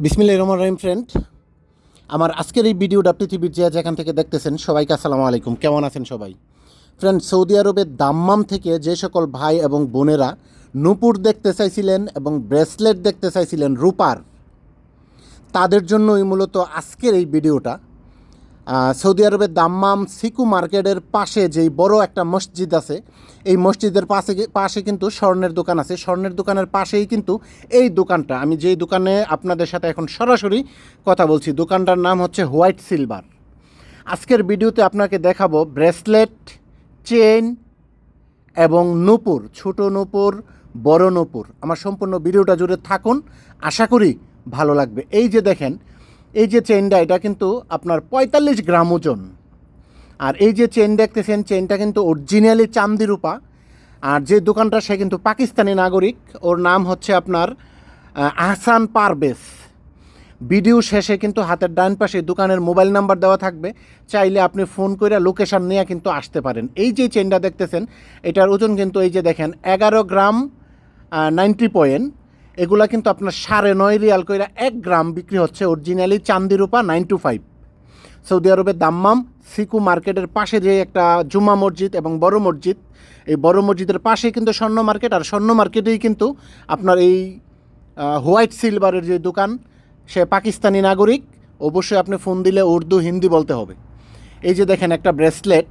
বিসমিল্লা রহমান রহিম friend আমার আজকের এই ভিডিওটা পৃথিবীর যে যেখান থেকে দেখতেছেন, সবাইকে আসসালামু আলাইকুম। কেমন আছেন সবাই? ফ্রেন্ড সৌদি আরবের দাম্মাম থেকে যে সকল ভাই এবং বোনেরা নুপুর দেখতে চাইছিলেন এবং ব্রেসলেট দেখতে চাইছিলেন রূপার, তাদের জন্যই মূলত আজকের এই ভিডিওটা সৌদি আরবের দাম্মাম সিকু মার্কেটের পাশে যেই বড় একটা মসজিদ আছে, এই মসজিদের পাশে পাশে কিন্তু স্বর্ণের দোকান আছে। স্বর্ণের দোকানের পাশেই কিন্তু এই দোকানটা। আমি যেই দোকানে আপনাদের সাথে এখন সরাসরি কথা বলছি, দোকানটার নাম হচ্ছে হোয়াইট সিলভার। আজকের ভিডিওতে আপনাকে দেখাবো ব্রেসলেট চেন এবং নূপুর, ছোট নূপুর, বড় নূপুর। আমার সম্পূর্ণ ভিডিওটা জুড়ে থাকুন। আশা করি ভালো লাগবে। এই যে দেখেন এই যে চেনটা, এটা কিন্তু আপনার পঁয়তাল্লিশ গ্রাম ওজন। আর এই যে চেন দেখতেছেন, চেনটা কিন্তু অরিজিনালি চান্দি রূপা। আর যে দোকানটা, সে কিন্তু পাকিস্তানি নাগরিক। ওর নাম হচ্ছে আপনার আহসান পারবেস ভিডিও শেষে কিন্তু হাতের ডান পাশে দোকানের মোবাইল নাম্বার দেওয়া থাকবে। চাইলে আপনি ফোন করে লোকেশান নিয়ে কিন্তু আসতে পারেন। এই যে চেনটা দেখতেছেন, এটার ওজন কিন্তু এই যে দেখেন, এগারো গ্রাম নাইনটি পয়েন্ট এগুলা কিন্তু আপনার সাড়ে নয় রিয়াল কইরা এক গ্রাম বিক্রি হচ্ছে অরিজিনালি চান্দি রূপা নাইন টু ফাইভ সৌদি আরবের দাম্মাম, সিকু মার্কেটের পাশে যে একটা জুমা মসজিদ এবং বড় মসজিদ, এই বড় মসজিদের পাশে কিন্তু স্বর্ণ মার্কেট, আর স্বর্ণ মার্কেটেই কিন্তু আপনার এই হোয়াইট সিলভারের যে দোকান, সে পাকিস্তানি নাগরিক, অবশ্যই আপনি ফোন দিলে উর্দু, হিন্দি বলতে হবে। এই যে দেখেন একটা ব্রেসলেট,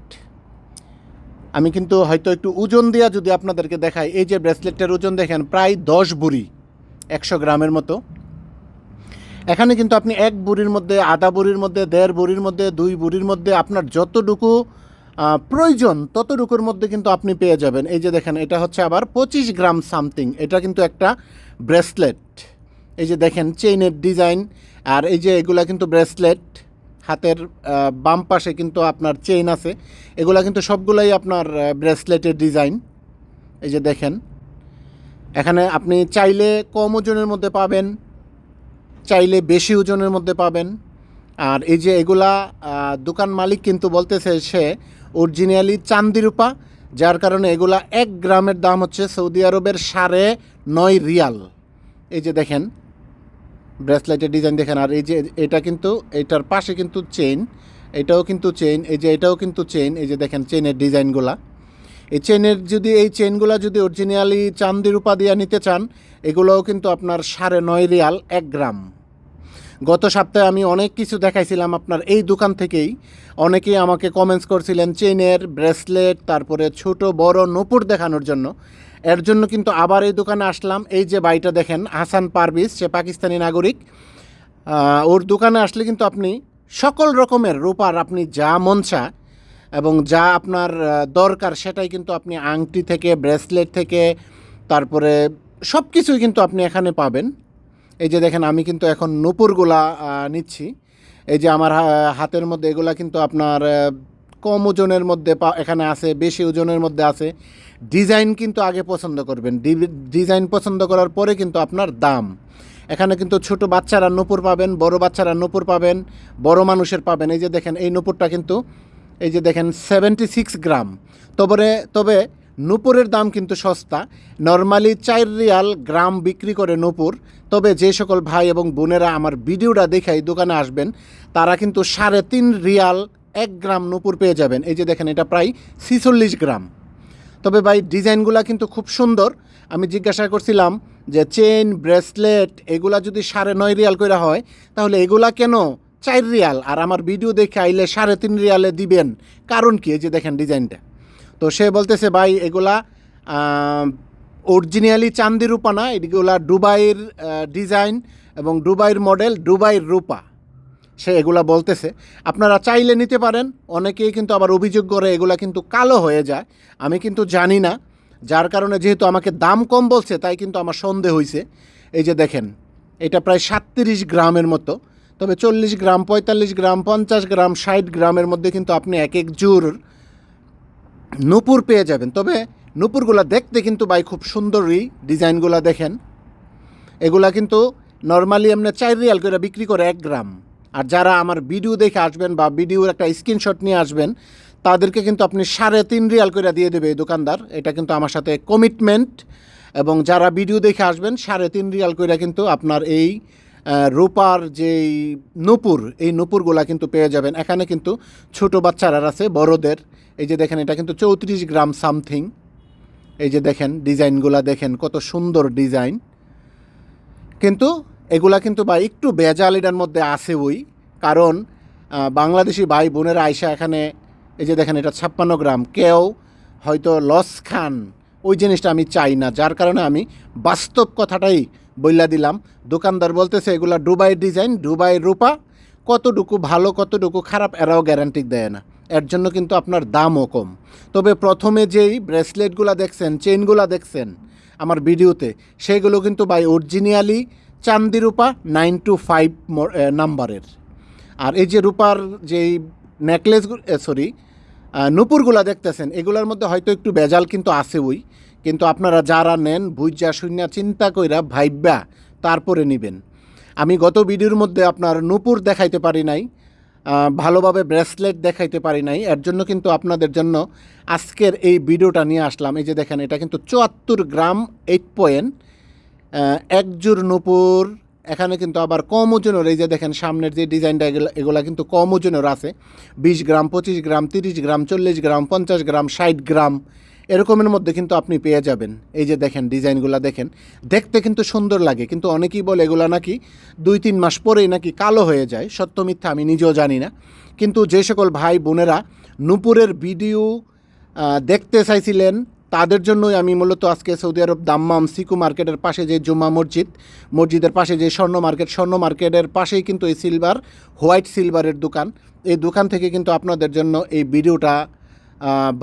আমি কিন্তু হয়তো একটু ওজন দিয়া যদি আপনাদেরকে দেখাই, এই যে ব্রেসলেটটার ওজন দেখেন, প্রায় দশ বুড়ি একশো গ্রামের মতো। এখানে কিন্তু আপনি এক বুড়ির মধ্যে, আধা বুড়ির মধ্যে, দেড় বুড়ির মধ্যে, দুই বুড়ির মধ্যে আপনার যতটুকু প্রয়োজন ততটুকুর মধ্যে কিন্তু আপনি পেয়ে যাবেন। এই যে দেখেন, এটা হচ্ছে আবার পঁচিশ গ্রাম সামথিং। এটা কিন্তু একটা ব্রেসলেট। এই যে দেখেন, চেইনের ডিজাইন। আর এই যে এগুলা কিন্তু ব্রেসলেট। হাতের বাম পাশে কিন্তু আপনার চেইন আছে। এগুলা কিন্তু সবগুলাই আপনার ব্রেসলেটের ডিজাইন। এই যে দেখেন এখানে আপনি চাইলে কম ওজনের মধ্যে পাবেন, চাইলে বেশি ওজনের মধ্যে পাবেন। আর এই যে এগুলা দোকান মালিক কিন্তু বলতেছে সে অরিজিনালি চান্দি রূপা, যার কারণে এগুলা এক গ্রামের দাম হচ্ছে সৌদি আরবের সাড়ে নয় রিয়াল। এই যে দেখেন, ব্রেসলেটের ডিজাইন দেখেন, আর এই যে এটা কিন্তু, এটার পাশে কিন্তু চেইন, এটাও কিন্তু চেইন, এই যে এটাও কিন্তু চেইন, এই যে দেখেন চেইনের ডিজাইনগুলা। এই চেনের যদি, এই চেনগুলো যদি অরিজিনালি চান্দি রূপা দিয়ে নিতে চান, এগুলোও কিন্তু আপনার সাড়ে নয় রিয়াল এক গ্রাম। গত সপ্তাহে আমি অনেক কিছু দেখাইছিলাম আপনার এই দোকান থেকেই। অনেকেই আমাকে কমেন্টস করছিলেন চেনের ব্রেসলেট তারপরে ছোট, বড়, নূপুর দেখানোর জন্য। এর জন্য কিন্তু আবার এই দোকানে আসলাম। এই যে বাড়িটা দেখেন, হাসান পারভিস সে পাকিস্তানি নাগরিক। ওর দোকানে আসলে কিন্তু আপনি সকল রকমের রূপার, আপনি যা মন এবং যা আপনার দরকার সেটাই কিন্তু আপনি আংটি থেকে, ব্রেসলেট থেকে, তারপরে সব কিছুই কিন্তু আপনি এখানে পাবেন। এই যে দেখেন, আমি কিন্তু এখন নূপুরগুলা নিচ্ছি। এই যে আমার হাতের মধ্যে এগুলা কিন্তু আপনার কম ওজনের মধ্যে এখানে আছে, বেশি ওজনের মধ্যে আছে। ডিজাইন কিন্তু আগে পছন্দ করবেন। ডিজাইন পছন্দ করার পরে কিন্তু আপনার দাম। এখানে কিন্তু ছোট বাচ্চারা নূপুর পাবেন, বড় বাচ্চারা নূপুর পাবেন, বড় মানুষের পাবেন। এই যে দেখেন, এই নূপুরটা কিন্তু এই যে দেখেন সেভেন্টি সিক্স গ্রাম। তবে তবে নূপুরের দাম কিন্তু সস্তা। নর্মালি চার রিয়াল গ্রাম বিক্রি করে নূপুর। তবে যে সকল ভাই এবং বোনেরা আমার ভিডিওটা দেখে এই দোকানে আসবেন, তারা কিন্তু সাড়ে তিন রিয়াল এক গ্রাম নূপুর পেয়ে যাবেন। এই যে দেখেন, এটা প্রায় ছিচল্লিশ গ্রাম। তবে ভাই, ডিজাইনগুলা কিন্তু খুব সুন্দর। আমি জিজ্ঞাসা করছিলাম যে চেন ব্রেসলেট, এগুলা যদি সাড়ে নয় রিয়াল করে হয়, তাহলে এগুলা কেন চার রিয়াল, আর আমার ভিডিও দেখে আইলে সাড়ে তিন রিয়ালে দিবেন। কারণ কি? যে দেখেন ডিজাইনটা। তো সে বলতেছে, ভাই, এগুলা অরিজিনালি চান্দি রূপা না, এগুলা ডুবাইয়ের ডিজাইন এবং ডুবাইয়ের মডেল দুবাইয়ের রূপা। সে এগুলা বলতেছে। আপনারা চাইলে নিতে পারেন, অনেকেই কিন্তু আবার অভিযোগ করে এগুলা কিন্তু কালো হয়ে যায়। আমি কিন্তু জানি না, যার কারণে যেহেতু আমাকে দাম কম বলছে, তাই কিন্তু আমার সন্দেহ হয়েছে এই যে দেখেন, এটা প্রায় সাতত্রিশ গ্রামের মতো। তবে চল্লিশ গ্রাম, পঁয়তাল্লিশ গ্রাম, পঞ্চাশ গ্রাম, ষাট গ্রামের মধ্যে কিন্তু আপনি এক এক জোর নূপুর পেয়ে যাবেন। তবে নূপুরগুলা দেখতে কিন্তু ভাই খুব সুন্দরই ডিজাইনগুলা দেখেন। এগুলা কিন্তু নর্মালি এমনি চার রিয়াল করে বিক্রি করে এক গ্রাম। আর যারা আমার ভিডিও দেখে আসবেন বা ভিডিওর একটা স্ক্রিনশট নিয়ে আসবেন, তাদেরকে কিন্তু আপনি সাড়ে তিন রিয়াল করে দিয়ে দেবে এই দোকানদার। এটা কিন্তু আমার সাথে কমিটমেন্ট এবং যারা ভিডিও দেখে আসবেন, সাড়ে তিন রিয়াল করে কিন্তু আপনার এই রূপার যেই নূপুর, এই নূপুরগুলা কিন্তু পেয়ে যাবেন। এখানে কিন্তু ছোট বাচ্চারা আছে, বড়দের। এই যে দেখেন, এটা কিন্তু চৌত্রিশ গ্রাম সামথিং। এই যে দেখেন, ডিজাইনগুলা দেখেন, কত সুন্দর ডিজাইন। কিন্তু এগুলা কিন্তু বা একটু বেজাল এটার মধ্যে আছে ওই। কারণ বাংলাদেশি ভাই বোনেরা আইসা এখানে, এই যে দেখেন, এটা ছাপ্পান্ন গ্রাম। কেউ হয়তো লস খান। ওই জিনিসটা আমি চাই না। যার কারণে আমি বাস্তব কথাটাই বইলা দিলাম। দোকানদার বলতেছে, এগুলা ডুবাই ডিজাইন, ডুবাই রূপা। কতটুকু ভালো, কতটুকু খারাপ, এরাও গ্যারান্টি দেয় না। এর জন্য কিন্তু আপনার দামও কম। তবে প্রথমে যেই ব্রেসলেটগুলো দেখছেন চেইনগুলো দেখছেন আমার ভিডিওতে, সেগুলো কিন্তু বাই অরিজিনালি চান্দি রূপা নাইন টু ফাইভ নাম্বারের। আর এই যে রূপার যেই নেকলেস সরি নুপুরগুলা দেখতেছেন, এগুলোর মধ্যে হয়তো একটু বেজাল কিন্তু আছে ওই। কিন্তু আপনারা যারা নেন, বুঝা শূন্য চিন্তা কইরা ভাইব্যা তারপরে নেবেন। আমি গত ভিডিওর মধ্যে আপনার নূপুর দেখাইতে পারি নাই ভালোভাবে ব্রেসলেট দেখাইতে পারি নাই, এর জন্য কিন্তু আপনাদের জন্য আজকের এই ভিডিওটা নিয়ে আসলাম। এই যে দেখেন, এটা কিন্তু চুয়াত্তর গ্রাম এইট পয়েন্ট একজোর নূপুর, এখানে কিন্তু আবার কম ওজনের, এই যে দেখেন, সামনের যে ডিজাইনটা এগুলো, এগুলা কিন্তু কম ওজনের আছে। বিশ গ্রাম, পঁচিশ গ্রাম, তিরিশ গ্রাম, চল্লিশ গ্রাম, পঞ্চাশ গ্রাম, ষাট গ্রাম এরকমের মধ্যে কিন্তু আপনি পেয়ে যাবেন। এই যে দেখেন, ডিজাইনগুলো দেখেন, দেখতে কিন্তু সুন্দর লাগে। কিন্তু অনেকেই বলে এগুলা নাকি দুই তিন মাস পরেই নাকি কালো হয়ে যায়। সত্য মিথ্যা আমি নিজেও জানি না। কিন্তু যে সকল ভাই বোনেরা নূপুরের ভিডিও দেখতে চাইছিলেন, তাদের জন্যই আমি মূলত আজকে সৌদি আরব দাম্মাম সিকু মার্কেটের পাশে যে জুম্মা মসজিদ, মসজিদের পাশে যে স্বর্ণ মার্কেট, স্বর্ণ মার্কেটের পাশেই কিন্তু এই সিলভার হোয়াইট সিলভারের দোকান। এই দোকান থেকে কিন্তু আপনাদের জন্য এই ভিডিওটা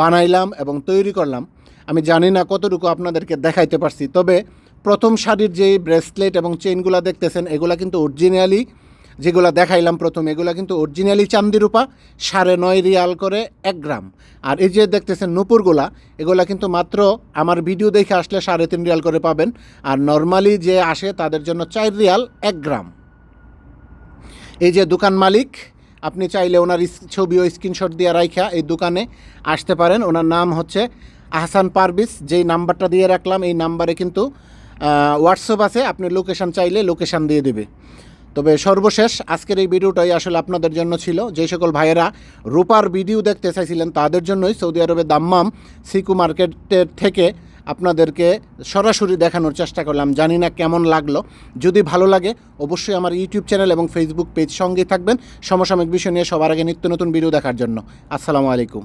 বানাইলাম এবং তৈরি করলাম। আমি জানি না কতটুকু আপনাদেরকে দেখাইতে পারছি, তবে প্রথম শাড়ির যে ব্রেসলেট এবং চেইনগুলো দেখতেছেন, এগুলা কিন্তু অরিজিনালি যেগুলো দেখাইলাম প্রথম, এগুলো কিন্তু অরিজিনালি চান্দি রূপা, সাড়ে নয় রিয়াল করে এক গ্রাম। আর এই যে দেখতেছেন নুপুরগুলা, এগুলা কিন্তু মাত্র আমার ভিডিও দেখে আসলে সাড়ে তিন রিয়াল করে পাবেন, আর নর্মালি যে আসে তাদের জন্য চার রিয়াল এক গ্রাম। এই যে দোকান মালিক আপনি চাইলে ওনার ছবি ও স্ক্রিনশট দিয়ে রাইখা এই দোকানে আসতে পারেন। ওনার নাম হচ্ছে আহসান পারভিস যেই নাম্বারটা দিয়ে রাখলাম, এই নাম্বারে কিন্তু হোয়াটসঅ্যাপ আছে। আপনি লোকেশান চাইলে লোকেশান দিয়ে দেবে। তবে সর্বশেষ, আজকের এই ভিডিওটাই আসলে আপনাদের জন্য ছিল। যে সকল ভাইয়েরা রূপার ভিডিও দেখতে চাইছিলেন, তাদের জন্যই সৌদি আরবের দাম্মাম সিকু মার্কেটের থেকে আপনাদেরকে সরাসরি দেখানোর চেষ্টা করলাম। জানি না কেমন লাগল। যদি ভালো লাগে, অবশ্যই আমার ইউটিউব চ্যানেল এবং ফেসবুক পেজ সঙ্গেই থাকবেন। সমসাময়িক বিষয় নিয়ে সবার আগে নিত্য নতুন ভিডিও দেখার জন্য। আসসালামু আলাইকুম।